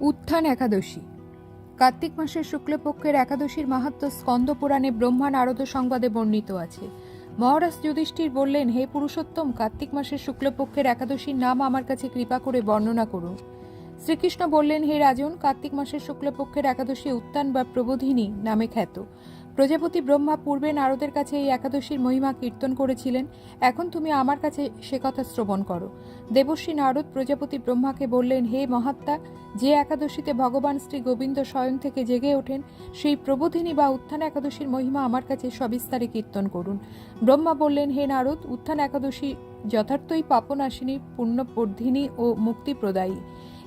উত্থান একাদশী। কার্তিক মাসের শুক্লপক্ষের একাদশীর মাহাত্ম স্কন্দ পুরাণে ব্রহ্মা নারদ সংবাদে বর্ণিত আছে। মহারাজ যুধিষ্ঠির বললেন, হে পুরুষোত্তম, কার্তিক মাসের শুক্লপক্ষের একাদশীর নাম আমার কাছে কৃপা করে বর্ণনা করুন শ্রীকৃষ্ণ বললেন, হে রাজন, কার্তিক মাসের শুক্লপক্ষের একাদশী উত্তান বা প্রবোধিনী নামে খ্যাত। প্রজাপতি ব্রহ্মা পূর্বে নারদের কাছে এই একাদশীর মহিমা কীর্তন করেছিলেন। এখন তুমি আমার কাছে সে কথা শ্রবণ করো। দেবশ্রী নারদ প্রজাপতি ব্রহ্মাকে বললেন, হে মহাত্মা, যে একাদশীতে ভগবান শ্রী গোবিন্দ স্বয়ং থেকে জেগে ওঠেন, সেই প্রবোধিনী বা উত্থান একাদশীর মহিমা আমার কাছে সবিস্তারে কীর্তন করুন। ব্রহ্মা বললেন, হে নারদ, উত্থান একাদশী যথার্থই পাপনাশিনী, পুণ্যবর্ধিনী ও মুক্তিপ্রদায়ী।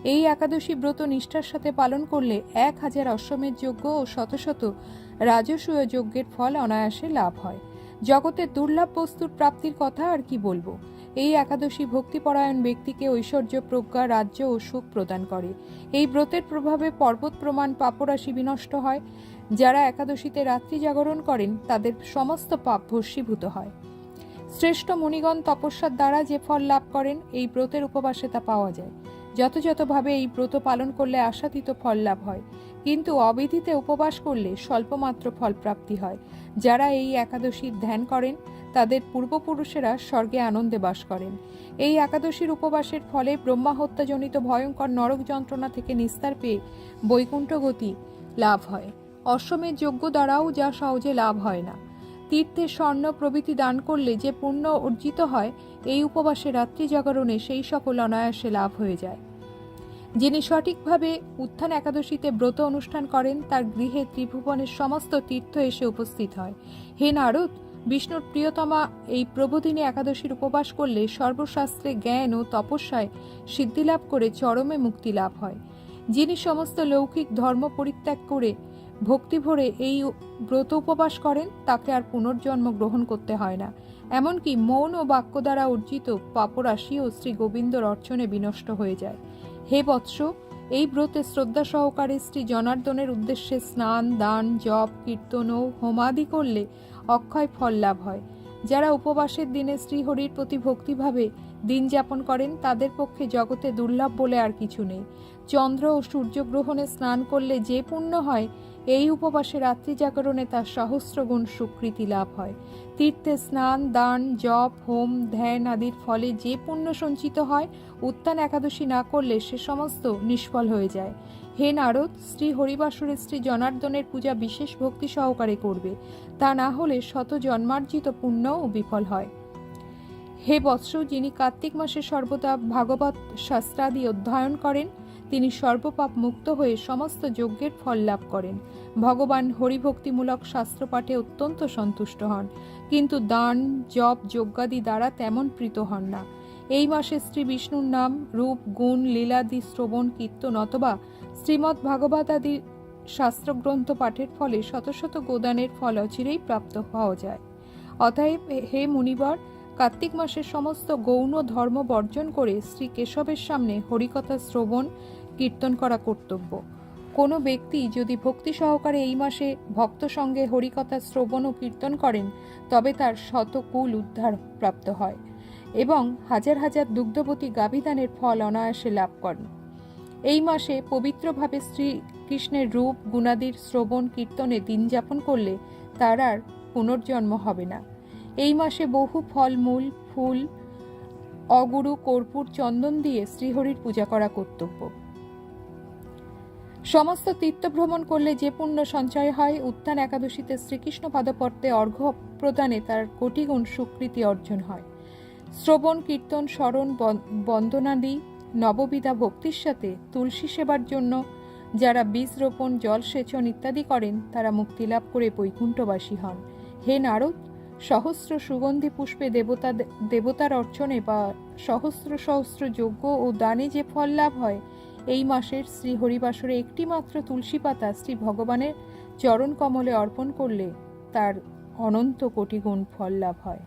এই একাদশী ব্রত নিষ্ঠার সাথে পালন করলে এক হাজার অশ্বমেধ যজ্ঞ ও শত শত রাজস্বীয় যজ্ঞের ফল অনায়াসে লাভ হয়। জগতে দুর্লভ বস্তুর প্রাপ্তির কথা আর কি বলব? এই একাদশী ভক্তিপরায়ণ ব্যক্তিকে ঐশ্বর্য, প্রজ্ঞা, রাজ্য ও সুখ প্রদান করে। এই ব্রতের প্রভাবে পর্বত প্রমাণ পাপরাশি বিনষ্ট হয়। যারা একাদশীতে রাত্রি জাগরণ করেন, তাদের সমস্ত পাপ ভস্মীভূত হয়। শ্রেষ্ঠ মুনিগণ তপস্যার দ্বারা যে ফল লাভ করেন, এই ব্রতের উপবাসে তা পাওয়া যায়। যথাযথভাবে এই ব্রত পালন করলে আশাতীত ফল লাভ হয়। কিন্তু অবিধিতে উপবাস করলে স্বল্পমাত্র ফল প্রাপ্তি হয়। যারা এই একাদশীর ধ্যান করেন, তাদের পূর্বপুরুষেরা স্বর্গে আনন্দে বাস করেন। এই একাদশীর উপবাসের ফলে ব্রহ্মা হত্যাজনিত ভয়ঙ্কর নরক যন্ত্রণা থেকে নিস্তার পেয়ে বৈকুণ্ঠ গতি লাভ হয়। অশ্বমের যোগ্য দ্বারাও যা সহজে লাভ হয় না। তীর্থে স্বর্ণ প্রভৃতি দান করলে যে পুণ্য অর্জিত হয়, এই উপবাসে রাত্রি জাগরণে সেই সকল অনায়াসে লাভ হয়ে যায়। যিনি সঠিকভাবে উত্থান একাদশীতে ব্রত অনুষ্ঠান করেন, তার গৃহে ত্রিভুবনের সমস্ত তীর্থ এসে উপস্থিত হয়। হে নারদ, বিষ্ণুর প্রিয়তমা এই প্রবোধিনী একাদশীর উপবাস করলে সর্বশাস্ত্রে জ্ঞান ও তপস্যায় সিদ্ধিলাভ করে চরমে মুক্তি লাভ হয়। যিনি সমস্ত লৌকিক ধর্ম পরিত্যাগ করে ভক্তি ভরে এই ব্রত উপবাস করেন তাকে আর পুনর্জন্ম গ্রহণ করতে হয় না। এমনকি মৌন ও বাক্য দ্বারা অর্জিত পাপরাশিও শ্রী গোবিন্দর অর্চনে বিনষ্ট হয়ে যায়। হে বৎস, এই ব্রতে শ্রদ্ধা সহকারে শ্রী জনার্দনের উদ্দেশ্যে স্নান, দান, জপ, কীর্তন ও হোমাদি করলে অক্ষয় ফল লাভ হয়। যারা উপবাসের দিনে শ্রীহরির প্রতি ভক্তিভাবে দিন যাপন করেন, তাদের পক্ষে জগতে দুর্লভ বলে আর কিছু নেই। চন্দ্র ও সূর্যগ্রহণে স্নান করলে যে পুণ্য হয়, এই উপবাসে রাত্রি জাগরণে তার সহস্রগুণ স্বীকৃতি লাভ হয়। তীর্থে স্নান, দান, জপ, হোম, ধ্যান আদির ফলে যে পুণ্য সঞ্চিত হয় উত্তান একাদশী না করলে সে সমস্ত নিষ্ফল হয়ে যায়। হে নারদ, শ্রী হরিবাসুরের শ্রী জনার্দনের পূজা বিশেষ ভক্তি সহকারে করবে। তা না হলে শত জন্মার্জিত পুণ্যও বিফল হয়। হে বৎস, যিনি কার্তিক মাসে সর্বদা ভাগবত শাস্ত্রাদি অধ্যয়ন করেন, তিনি সর্বপাপ মুক্ত হয়ে সমস্ত যজ্ঞের ফল লাভ করেন। ভগবান হরিভক্তিমূলক শাস্ত্রপাঠে অত্যন্ত সন্তুষ্ট হন, কিন্তু দান, জপ, যজ্ঞাদি দ্বারা তেমন প্রীত হন না। এই মাসে শ্রী বিষ্ণুর নাম, রূপ, গুণ, লীলাদি, শ্রবণ, কীর্তন অথবা শ্রীমৎ ভাগবত আদি শাস্ত্রগ্রন্থ পাঠের ফলে শত শত গোদানের ফল অচিরেই প্রাপ্ত হওয়া যায়। অতএব হে মুনিবর কার্তিক মাসের সমস্ত গৌণ ধর্ম বর্জন করে শ্রী কেশবের সামনে হরিকথা শ্রবণ, কীর্তন করা কর্তব্য। কোনো ব্যক্তি যদি ভক্তি সহকারে এই মাসে ভক্ত সঙ্গে হরিকথা শ্রবণ ও কীর্তন করেন, তবে তার শতকুল উদ্ধার প্রাপ্ত হয় এবং হাজার হাজার দুগ্ধবতী গাভিদানের ফল অনায়াসে লাভ করেন। এই মাসে পবিত্রভাবে শ্রীকৃষ্ণের রূপ, গুণাদির শ্রবণ, কীর্তনে দিন যাপন করলে তার আর পুনর্জন্ম হবে না। এই মাসে বহু ফলমূল, ফুল, অগুরু, কর্পূর, চন্দন দিয়ে শ্রীহরির পূজা করা কর্তব্য। সমস্ত তীর্থ ভ্রমণ করলে যে পুণ্য সঞ্চয় হয়, উত্থান একাদশীতে শ্রীকৃষ্ণ পাদপর্তে অর্ঘ্য প্রদানে তার কোটিগুণ স্বীকৃতি অর্জন হয়। শ্রবণ, কীর্তন, স্মরণ, বন- বন্দনাদি, নববিধা ভক্তির সাথে তুলসী সেবার জন্য যারা বীজ রোপণ, জল সেচন ইত্যাদি করেন, তারা মুক্তি লাভ করে বৈকুণ্ঠবাসী হন। হে নারদ সহস্র সুগন্ধি পুষ্পে দেবতা দেবতার অর্চনে বা সহস্র সহস্র যজ্ঞ ও দানে যে ফল লাভ হয়, এই মাসের শ্রী হরিবাসরে একটি মাত্র তুলসী পাতা শ্রী ভগবানের চরণ কমলে অর্পণ করলে তার অনন্ত কোটি গুণ ফল লাভ হয়।